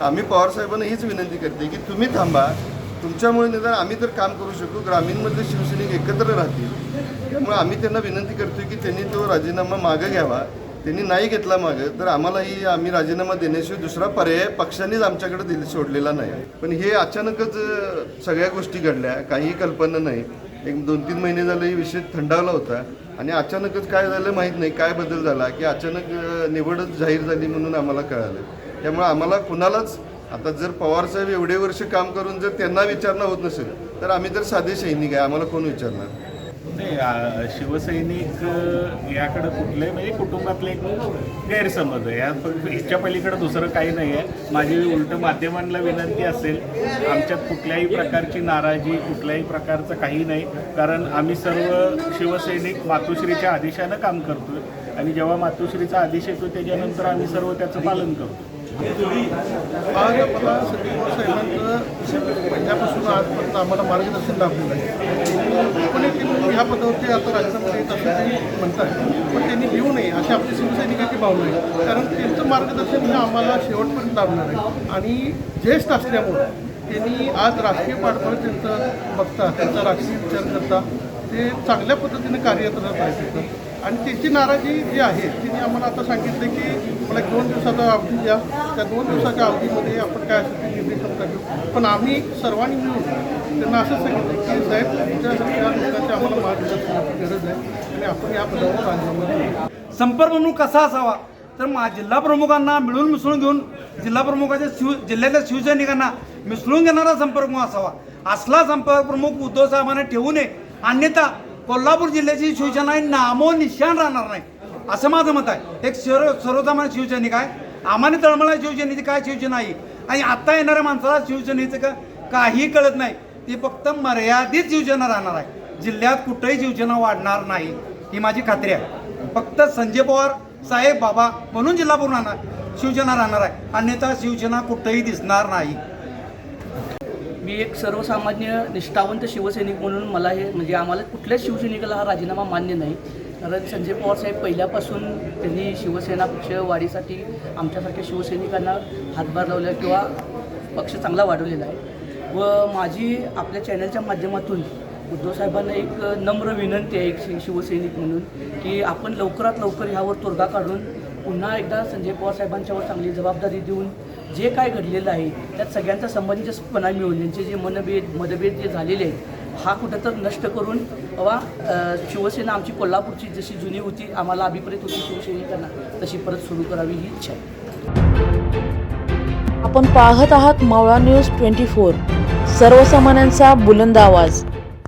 आम्ही पवारसाहेबांना हीच विनंती करते की तुम्ही थांबा. तुमच्यामुळे निदान आम्ही तर काम करू शकू. ग्रामीणमधले शिवसैनिक एकत्र राहतील. त्यामुळे आम्ही त्यांना विनंती करतोय की त्यांनी तो राजीनामा मागं घ्यावा. त्यांनी नाही घेतला मागं तर आम्हालाही आम्ही राजीनामा देण्याशिवाय दुसरा पर्याय पक्षांनीच आमच्याकडे दिले सोडलेला नाही. पण हे अचानकच सगळ्या गोष्टी घडल्या. काही कल्पना नाही. एक दोन तीन महिने झाले हे विषय थंडावला होता. आणि अचानकच काय झालं माहीत नाही काय बदल झाला की अचानक निवडच जाहीर झाली म्हणून आम्हाला कळालं. त्यामुळे आम्हाला कुणालाच आता जर पवारसाहेब एवढे वर्ष काम करून जर त्यांना विचारणं होत नसेल तर आम्ही तर साधे सैनिक आहे आम्हाला कोण विचारणार? नाही शिवसैनिक याकडं याकडे कुठले म्हणजे कुटुंबातले एक गैरसमज आहे. या याच्या पलीकडे दुसरं काही नाही आहे माझी उलट माध्यमांना विनंती असेल आमच्यात कुठल्याही प्रकारची नाराजी कुठल्याही प्रकारचं काही नाही. कारण आम्ही सर्व शिवसैनिक मातोश्रीच्या आदेशानं काम करतो आणि जेव्हा मातोश्रीचा आदेश येतो त्याच्यानंतर आम्ही सर्व त्याचं पालन करतो आज आम्हाला संदीप साहेबांचं पहिल्यापासून आजपर्यंत आम्हाला मार्गदर्शन लाभलेलं आहे. ह्या पदावरती आता राजकारणामध्ये येत असं म्हणतात पण त्यांनी घेऊ नये अशी आपली शिवसैनिकाची भावना आहे. कारण त्यांचं मार्गदर्शन हे आम्हाला शेवटपर्यंत लाभणार आहे. आणि ज्येष्ठ असल्यामुळं त्यांनी आज राजकीय पाठबळ त्यांचं बघता त्यांचा राजकीय विचार करता ते चांगल्या पद्धतीने कार्यरत आहेत आणि त्याची नाराजी जी आहे तिने आम्हाला आता सांगितलं की मला एक दोन दिवसाचा अवधी द्या. त्या दोन दिवसाच्या अवधीमध्ये आपण काय असेल ते निर्णय घेऊ. पण आम्ही सर्वांनी मिळून त्यांना असं सांगितलं की साहेब तुमच्यासारख्या लोकांची आम्हाला मार्गदर्शनाची गरज आहे आणि आपण या पदावर राजीनामा संपर्क म्हणून कसा असावा? तर मा जिल्हा प्रमुखांना मिळून मिसळून घेऊन जिल्हा प्रमुखाच्या शिव जिल्ह्यातल्या शिवसैनिकांना मिसळून घेणारा संपर्क असावा. असला संपर्क प्रमुख उद्धव साहेबांना ठेवू नये अन्यथा कोल्हापूर जिल्ह्याची शिवसेना आहे नामो निशाण राहणार नाही. असं माझं मत आहे. एक सर्व सर्वसामान्य शिवसैनिक आहे. आम्हाला तळमळा शिवसेनेची काय शिवसेना आहे आणि आत्ता येणाऱ्या माणसाला शिवसेनेचं का काही कळत नाही. ती फक्त मर्यादित शिवसेना राहणार आहे. जिल्ह्यात कुठंही शिवसेना वाढणार नाही. ही माझी खात्री आहे. फक्त संजय पवार साहेब बाबा म्हणून जिल्हा पूर्ण राहणार शिवसेना राहणार आहे. अन्यथा शिवसेना कुठंही दिसणार नाही. मी एक सर्वसामान्य निष्ठावंत शिवसैनिक म्हणून मला हे म्हणजे आम्हाला कुठल्याच शिवसैनिकाला हा राजीनामा मान्य नाही. कारण संजय पवार साहेब पहिल्यापासून त्यांनी शिवसेना पक्ष वाढीसाठी आमच्यासारख्या शिवसैनिकांना हातभार लावला किंवा पक्ष चांगला वाढवलेला आहे. व माझी आपल्या चॅनलच्या माध्यमातून उद्धव साहेबांना एक नम्र विनंती आहे एक शिवसैनिक म्हणून की आपण लवकरात लवकर ह्यावर तोडगा काढून पुन्हा एकदा संजय पवार साहेबांच्यावर चांगली जबाबदारी देऊन जे काय घडलेलं आहे त्यात सगळ्यांचा संबंधितपणा मिळून यांचे जे मनभेद मतभेद जे झालेले आहेत हा कुठं तर नष्ट करून बाबा शिवसेना आमची कोल्हापूरची जशी जुनी होती आम्हाला अभिप्रेत होती शिवसैनिकांना तशी परत सुरू करावी ही इच्छा आहे. आपण पाहत आहात मावळा न्यूज ट्वेंटी फोर. सर्वसामान्यांचा बुलंद आवाज.